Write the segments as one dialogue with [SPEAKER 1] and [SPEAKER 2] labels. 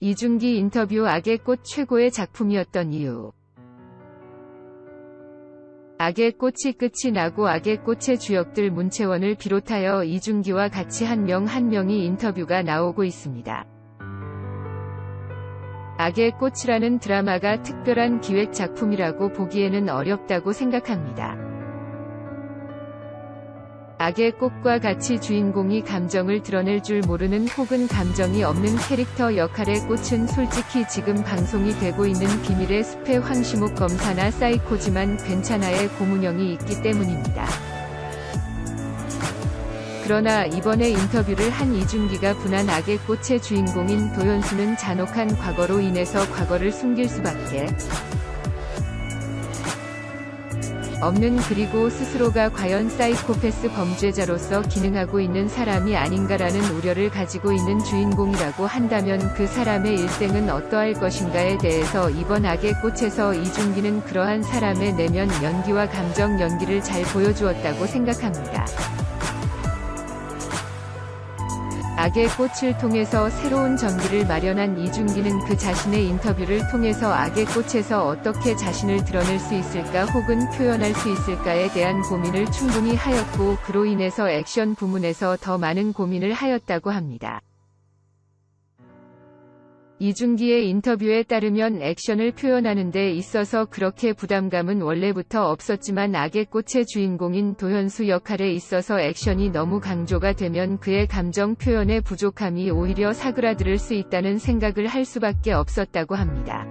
[SPEAKER 1] 이중기 인터뷰 악의 꽃 최고의 작품이었던 이유. 악의 꽃이 끝이 나고 악의 꽃의 주역들 문채원을 비롯하여 이중기와 같이 한 명한 명이 인터뷰가 나오고 있습니다. 악의 꽃이라는 드라마가 특별한 기획 작품이라고 보기에는 어렵다고 생각합니다. 악의 꽃과 같이 주인공이 감정을 드러낼 줄 모르는 혹은 감정이 없는 캐릭터 역할의 꽃은 솔직히 지금 방송이 되고 있는 비밀의 숲의 황시목 검사나 사이코지만 괜찮아의 고문형이 있기 때문입니다. 그러나 이번에 인터뷰를 한 이준기가 분한 악의 꽃의 주인공인 도연수는 잔혹한 과거로 인해서 과거를 숨길 수밖에 없는 그리고 스스로가 과연 사이코패스 범죄자로서 기능하고 있는 사람이 아닌가라는 우려를 가지고 있는 주인공이라고 한다면 그 사람의 일생은 어떠할 것인가에 대해서 이번 악의 꽃에서 이준기는 그러한 사람의 내면 연기와 감정 연기를 잘 보여주었다고 생각합니다. 악의 꽃을 통해서 새로운 전기를 마련한 이준기는 그 자신의 인터뷰를 통해서 악의 꽃에서 어떻게 자신을 드러낼 수 있을까 혹은 표현할 수 있을까에 대한 고민을 충분히 하였고 그로 인해서 액션 부문에서 더 많은 고민을 하였다고 합니다. 이준기의 인터뷰에 따르면 액션을 표현하는 데 있어서 그렇게 부담감은 원래부터 없었지만 악의 꽃의 주인공인 도현수 역할에 있어서 액션이 너무 강조가 되면 그의 감정 표현의 부족함이 오히려 사그라들 수 있다는 생각을 할 수밖에 없었다고 합니다.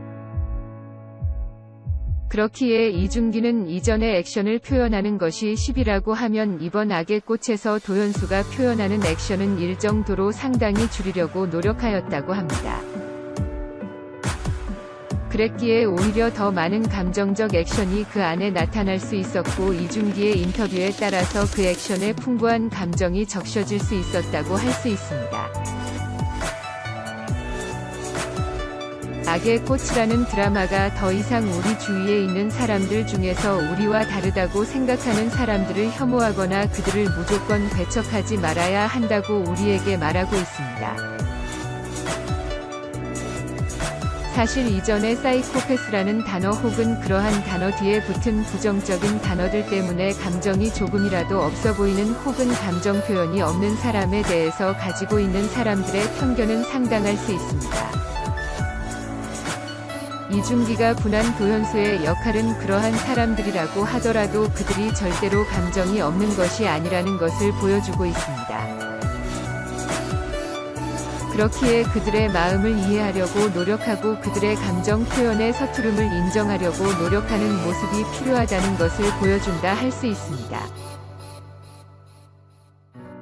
[SPEAKER 1] 그렇기에 이준기는 이전의 액션을 표현하는 것이 10이라고 하면 이번 악의 꽃에서 도현수가 표현하는 액션은 일 정도로 상당히 줄이려고 노력하였다고 합니다. 그랬기에 오히려 더 많은 감정적 액션이 그 안에 나타날 수 있었고 이준기의 인터뷰에 따라서 그 액션에 풍부한 감정이 적셔질 수 있었다고 할 수 있습니다. 악의 꽃이라는 드라마가 더 이상 우리 주위에 있는 사람들 중에서 우리와 다르다고 생각하는 사람들을 혐오하거나 그들을 무조건 배척하지 말아야 한다고 우리에게 말하고 있습니다. 사실 이전에 사이코패스라는 단어 혹은 그러한 단어 뒤에 붙은 부정적인 단어들 때문에 감정이 조금이라도 없어 보이는 혹은 감정 표현이 없는 사람에 대해서 가지고 있는 사람들의 편견은 상당할 수 있습니다. 이준기가 분한 도현수의 역할은 그러한 사람들이라고 하더라도 그들이 절대로 감정이 없는 것이 아니라는 것을 보여주고 있습니다. 그렇기에 그들의 마음을 이해하려고 노력하고 그들의 감정 표현의 서투름을 인정하려고 노력하는 모습이 필요하다는 것을 보여준다 할 수 있습니다.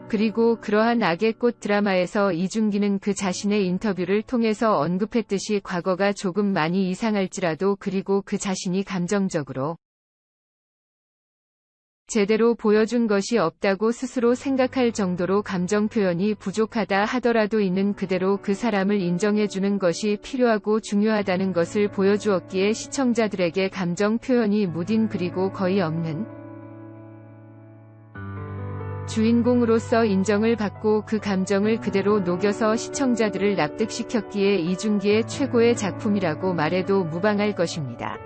[SPEAKER 1] 그리고 그러한 악의 꽃 드라마에서 이준기는 그 자신의 인터뷰를 통해서 언급했듯이 과거가 조금 많이 이상할지라도 그리고 그 자신이 감정적으로 제대로 보여준 것이 없다고 스스로 생각할 정도로 감정 표현이 부족하다 하더라도 있는 그대로 그 사람을 인정해주는 것이 필요하고 중요하다는 것을 보여주었기에 시청자들에게 감정 표현이 무딘 그리고 거의 없는 주인공으로서 인정을 받고 그 감정을 그대로 녹여서 시청자들을 납득시켰기에 이중기의 최고의 작품이라고 말해도 무방할 것입니다.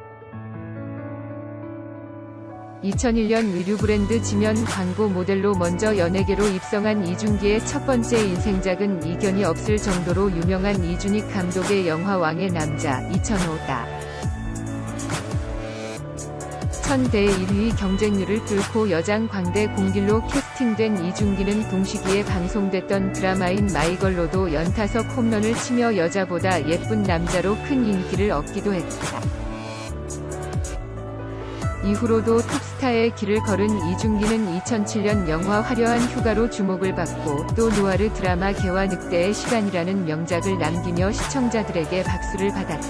[SPEAKER 1] 2001년 의류 브랜드 지면 광고 모델로 먼저 연예계로 입성한 이준기의 첫 번째 인생작은 이견이 없을 정도로 유명한 이준익 감독의 영화 왕의 남자 2005다. 천대 1위 경쟁률을 뚫고 여장 광대 공길로 캐스팅된 이준기는 동시기에 방송됐던 드라마인 마이걸로도 연타석 홈런을 치며 여자보다 예쁜 남자로 큰 인기를 얻기도 했다. 이후로도 톱 스타의 길을 걸은 이준기는 2007년 영화 화려한 휴가로 주목을 받고 또 노아르 드라마 개화 늑대의 시간이라는 명작을 남기며 시청자들에게 박수를 받았다.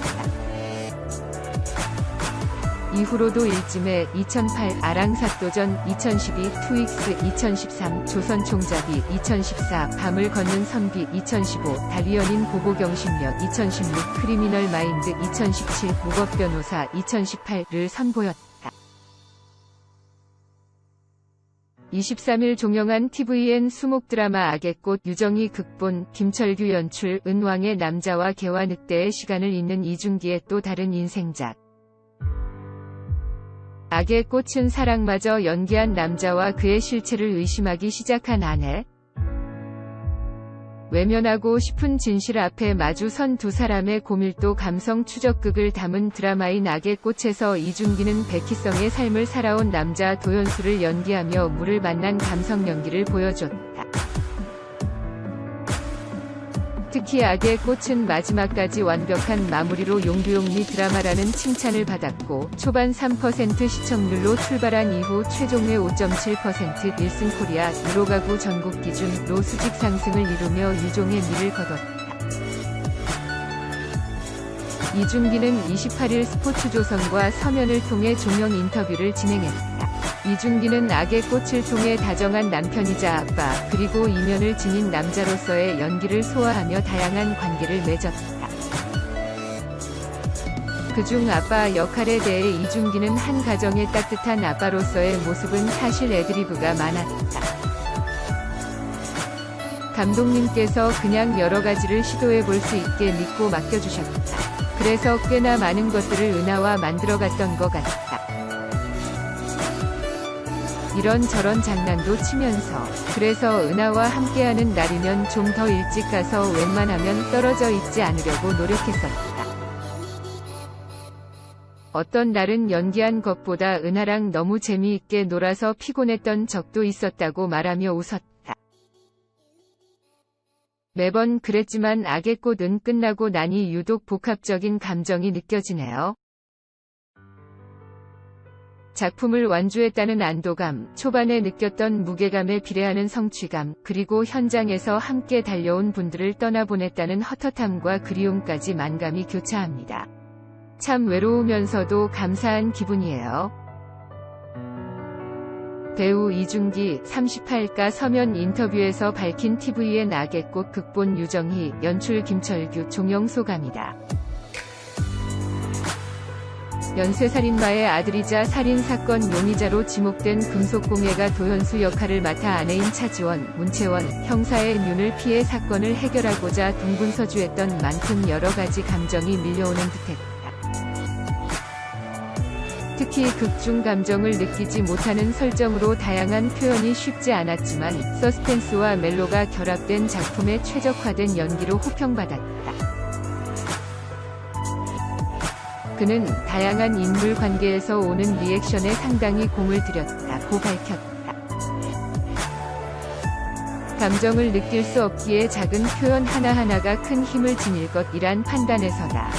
[SPEAKER 1] 이후로도 일찜에 2008 아랑사도전 2012 투익스 2013 조선총잡이 2014 밤을 걷는 선비 2015 달리연인 보보경심력 2016 크리미널 마인드 2017 무법변호사 2018를 선보였다. 23일 종영한 TVN 수목 드라마 악의 꽃 유정희 극본 김철규 연출 은왕의 남자와 개와 늑대의 시간을 잇는 이준기의 또 다른 인생작. 악의 꽃은 사랑마저 연기한 남자와 그의 실체를 의심하기 시작한 아내. 외면하고 싶은 진실 앞에 마주 선 두 사람의 고밀도 감성 추적극을 담은 드라마인 악의 꽃에서 이준기는 백희성의 삶을 살아온 남자 도연수를 연기하며 물을 만난 감성 연기를 보여줬다. 특히 악의 꽃은 마지막까지 완벽한 마무리로 용두용리 드라마라는 칭찬을 받았고 초반 3% 시청률로 출발한 이후 최종회 5.7% 1승 코리아 1호 가구 전국 기준 로 수직 상승을 이루며 유종의 미를 거뒀다. 이준기는 28일 스포츠조선과 서면을 통해 종영 인터뷰를 진행했다. 이준기는 악의 꽃을 통해 다정한 남편이자 아빠, 그리고 이면을 지닌 남자로서의 연기를 소화하며 다양한 관계를 맺었다. 그중 아빠 역할에 대해 이준기는 한 가정의 따뜻한 아빠로서의 모습은 사실 애드리브가 많았다. 감독님께서 그냥 여러 가지를 시도해 볼 수 있게 믿고 맡겨주셨다. 그래서 꽤나 많은 것들을 은하와 만들어갔던 것 같다. 이런저런 장난도 치면서 그래서 은하와 함께하는 날이면 좀 더 일찍 가서 웬만하면 떨어져 있지 않으려고 노력했었다. 어떤 날은 연기한 것보다 은하랑 너무 재미있게 놀아서 피곤했던 적도 있었다고 말하며 웃었다. 매번 그랬지만 악의 꽃은 끝나고 나니 유독 복합적인 감정이 느껴지네요. 작품을 완주했다는 안도감, 초반에 느꼈던 무게감에 비례하는 성취감, 그리고 현장에서 함께 달려온 분들을 떠나보냈다는 헛헛함과 그리움까지 만감이 교차합니다. 참 외로우면서도 감사한 기분이에요. 배우 이준기 38가 서면 인터뷰에서 밝힌 TVN 악의 꽃 극본 유정희, 연출 김철규 종영 소감이다. 연쇄살인마의 아들이자 살인사건 용의자로 지목된 금속공예가 도현수 역할을 맡아 아내인 차지원, 문채원, 형사의 윤을 피해 사건을 해결하고자 동분서주했던 만큼 여러가지 감정이 밀려오는 듯했다. 특히 극중 감정을 느끼지 못하는 설정으로 다양한 표현이 쉽지 않았지만 서스펜스와 멜로가 결합된 작품에 최적화된 연기로 호평받았다. 그는 다양한 인물 관계에서 오는 리액션에 상당히 공을 들였다고 밝혔다. 감정을 느낄 수 없기에 작은 표현 하나하나가 큰 힘을 지닐 것이란 판단에서다.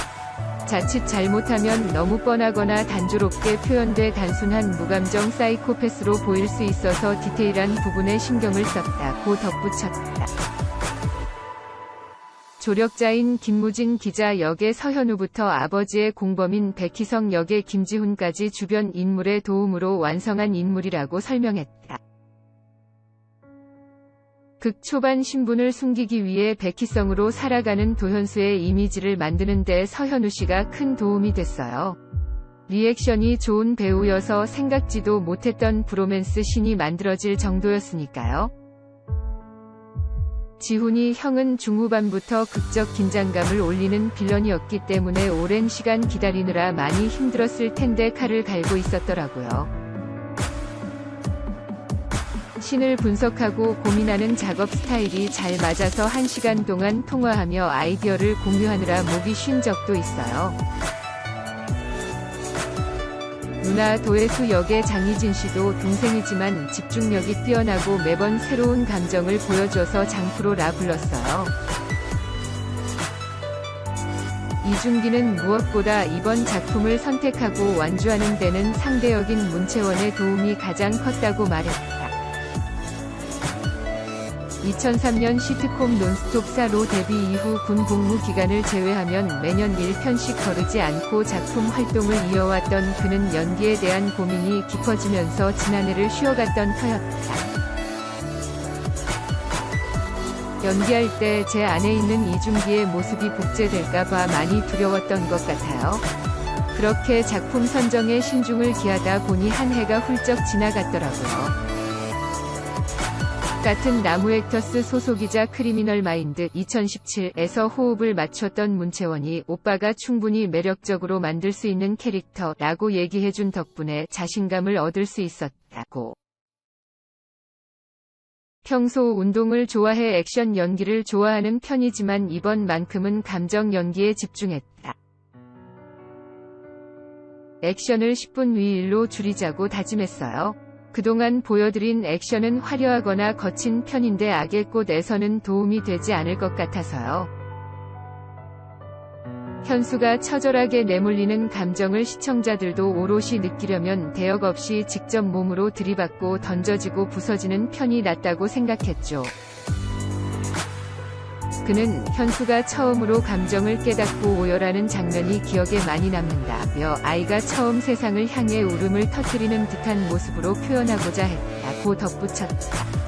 [SPEAKER 1] 자칫 잘못하면 너무 뻔하거나 단조롭게 표현돼 단순한 무감정 사이코패스로 보일 수 있어서 디테일한 부분에 신경을 썼다고 덧붙였다. 조력자인 김무진 기자 역의 서현우부터 아버지의 공범인 백희성 역의 김지훈까지 주변 인물의 도움으로 완성한 인물이라고 설명했다. 극 초반 신분을 숨기기 위해 백희성으로 살아가는 도현수의 이미지를 만드는 데 서현우 씨가 큰 도움이 됐어요. 리액션이 좋은 배우여서 생각지도 못했던 브로맨스 신이 만들어질 정도였으니까요. 지훈이 형은 중후반부터 극적 긴장감을 올리는 빌런이었기 때문에 오랜 시간 기다리느라 많이 힘들었을 텐데 칼을 갈고 있었더라고요. 신을 분석하고 고민하는 작업 스타일이 잘 맞아서 1시간 동안 통화하며 아이디어를 공유하느라 목이 쉰 적도 있어요. 누나 도혜수 역의 장희진 씨도 동생이지만 집중력이 뛰어나고 매번 새로운 감정을 보여줘서 장프로라 불렀어요. 이준기는 무엇보다 이번 작품을 선택하고 완주하는 데는 상대 역인 문채원의 도움이 가장 컸다고 말했다. 2003년 시트콤 논스톱 사로 데뷔 이후 군 복무 기간을 제외하면 매년 1편씩 거르지 않고 작품 활동을 이어왔던 그는 연기에 대한 고민이 깊어지면서 지난해를 쉬어갔던 터였다. 연기할 때 제 안에 있는 이준기의 모습이 복제될까봐 많이 두려웠던 것 같아요. 그렇게 작품 선정에 신중을 기하다 보니 한 해가 훌쩍 지나갔더라고요. 같은 나무액터스 소속이자 크리미널 마인드 2017에서 호흡을 맞췄던 문채원이 오빠가 충분히 매력적으로 만들 수 있는 캐릭터라고 얘기해준 덕분에 자신감을 얻을 수 있었다고. 평소 운동을 좋아해 액션 연기를 좋아하는 편이지만 이번만큼은 감정 연기에 집중했다. 액션을 10분 위일로 줄이자고 다짐했어요. 그동안 보여드린 액션은 화려하거나 거친 편인데 악의 꽃에서는 도움이 되지 않을 것 같아서요. 현수가 처절하게 내몰리는 감정을 시청자들도 오롯이 느끼려면 대역 없이 직접 몸으로 들이받고 던져지고 부서지는 편이 낫다고 생각했죠. 그는 현수가 처음으로 감정을 깨닫고 오열하는 장면이 기억에 많이 남는다며 아이가 처음 세상을 향해 울음을 터뜨리는 듯한 모습으로 표현하고자 했다고 덧붙였다.